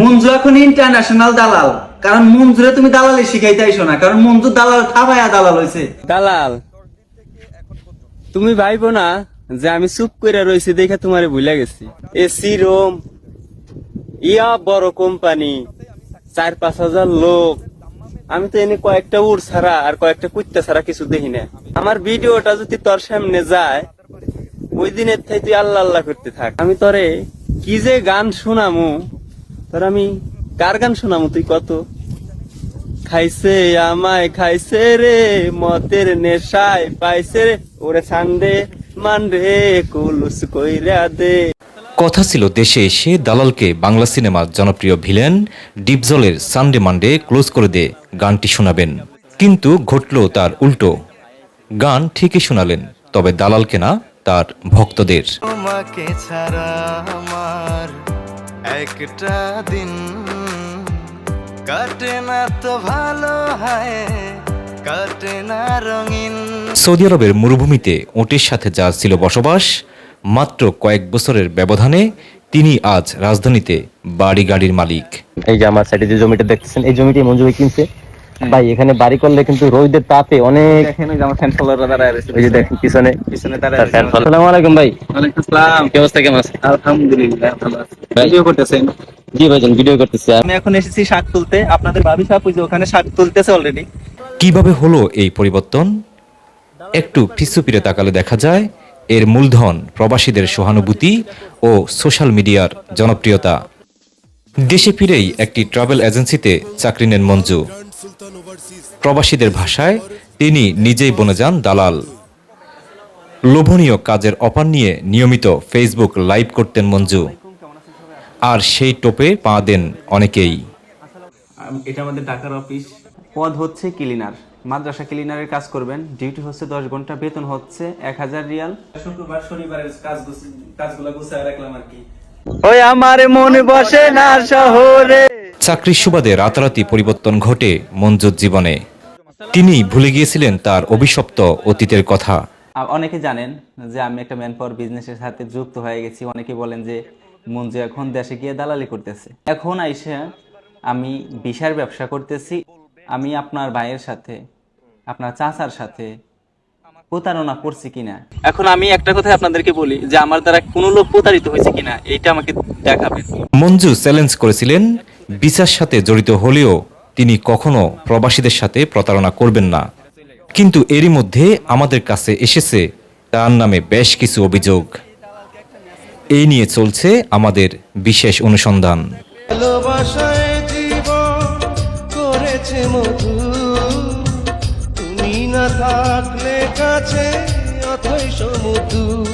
মঞ্জু এখন ইন্টারন্যাশনাল দালাল। কারণ মঞ্জুরে তুমি দালালি শিখাইতে আইসো না, কারণ মঞ্জু দালাল থাবায়া দালাল হয়েছে দালাল, তুমি ভাইবো না যে আমি চুপ করে রয়েছি দেখে তোমারে ভুলে গেছি। এসি রোম ইয়া বড় কোম্পানি, চার পাঁচ হাজার লোক। আমি তো এনে কয়েকটা উড় ছাড়া আর কয়েকটা কুত্তা ছাড়া কিছু দেখি না। আমার ভিডিওটা যদি তোর সামনে যায়, ওই দিনের থেকে তুই আল্লাহ আল্লাহ করতে থাক। আমি তোরে কি যে গান শোনামু তোর আমি কার গান শোনামো? তুই কত? খাইছে আমায় খাইছে রে মতের নেশায় পাইছে রে। ওরে সান্দে মানরে কুলুস কইরা দে। কথা ছিল দেশে এসে দালালকে বাংলা সিনেমার জনপ্রিয় ভিলেন ডিপজলের সানডে মানডে ক্লোজ করে দে গানটি শোনাবেন। কিন্তু ঘটল তার উল্টো। গান ঠিকই শোনালেন তবে দালালকে না তার ভক্তদের। তোমাকে ছাড়া আমার একটা দিন কাটে না তো ভালো হয় কাটে না রঙিন। সৌদি আরবের মরুভূমিতে ওটের সাথে যার ছিল বসবাস মাত্র কয়েক বছরের ব্যবধানে তিনি আজ রাজধানীতে বাড়ি গাড়ির মালিক। এই যে আমার সাইডে যে জমিটা দেখতেছেন এই জমিটি মঞ্জুরি কিনছে। ভাই এখানে বাড়ি করলে কিন্তু রোদের তাপে অনেক দেখেন ওই যে আমার ফ্যান ফলোয়াররা দাঁড়ায় রয়েছে ওই যে দেখেন পিছনে পিছনে দাঁড়ায় fan follower। আসসালামু আলাইকুম ভাই। ওয়ালাইকুম আসসালাম কি অবস্থা কেমন আছে আলহামদুলিল্লাহ ভালো আছি। ভিডিও করতেছেন? জি ভাইজান ভিডিও করতেছি। আমি এখন এসেছি শাক তুলতে। আপনাদের ভাবি সাহেব ওই যে ওখানে শাক তুলতেছে অলরেডি কীভাবে হলো এই পরিবর্তন? একটু পিছু ফিরে তাকালে দেখা যায় এর মূলধন প্রবাসীদের সহানুভূতি ও সোশ্যাল মিডিয়ার জনপ্রিয়তা। দেশে ফিরেই একটি ট্রাভেল এজেন্সিতে চাকরি নেন মঞ্জু। প্রবাসীদের ভাষায় তিনি নিজেই বনে যান দালাল। লোভনীয় কাজের অফার নিয়ে নিয়মিত ফেসবুক লাইভ করতেন মঞ্জু। আর সেই টোপে পা দেন অনেকেই। এটা আমাদের ঢাকার অফিস পদ হচ্ছে ক্লিনার মাদ্রাসা ক্লিনারের কাজ করবেন। ডিউটি হচ্ছে দশ ঘণ্টা বেতন হচ্ছে এক হাজার রিয়াল। শুক্রবার শনিবারের কাজ কাজগুলো গুছায় রাখলাম আর কি। ওই আমার মন বসে না শহরে। চাকরির সুবাদে রাতারাতি পরিবর্তন ঘটে মঞ্জুর জীবনে। তিনি ভুলে গিয়েছিলেন তার অভিশপ্ত অতীতের কথা। অনেকে জানেন যে আমি একটা ম্যান পাওয়ার বিজনেসের সাথে যুক্ত হয়ে গেছি। অনেকে বলেন যে মঞ্জু এখন দেশে গিয়ে দালালি করতেছে। এখন আইসা আমি বিশার ব্যবসা করতেছি। আমি আপনার ভাইয়ের সাথে আপনার চাচার সাথে প্রতারণা করছি কিনা। এখন আমি একটা কথা আপনাদেরকে বলি যে আমার দ্বারা কোনো লোক প্রতারিত হয়েছে কিনা এইটা আমাকে দেখাবেন। মঞ্জু চ্যালেঞ্জ করেছিলেন বিচার সাথে জড়িত হলেও তিনি কখনো প্রবাসীদের সাথে প্রতারণা করবেন না। কিন্তু এরই মধ্যে আমাদের কাছে এসেছে তার নামে বেশ কিছু অভিযোগ। এই নিয়ে চলছে আমাদের বিশেষ অনুসন্ধান। থাকলে কাছে অথই সমুদু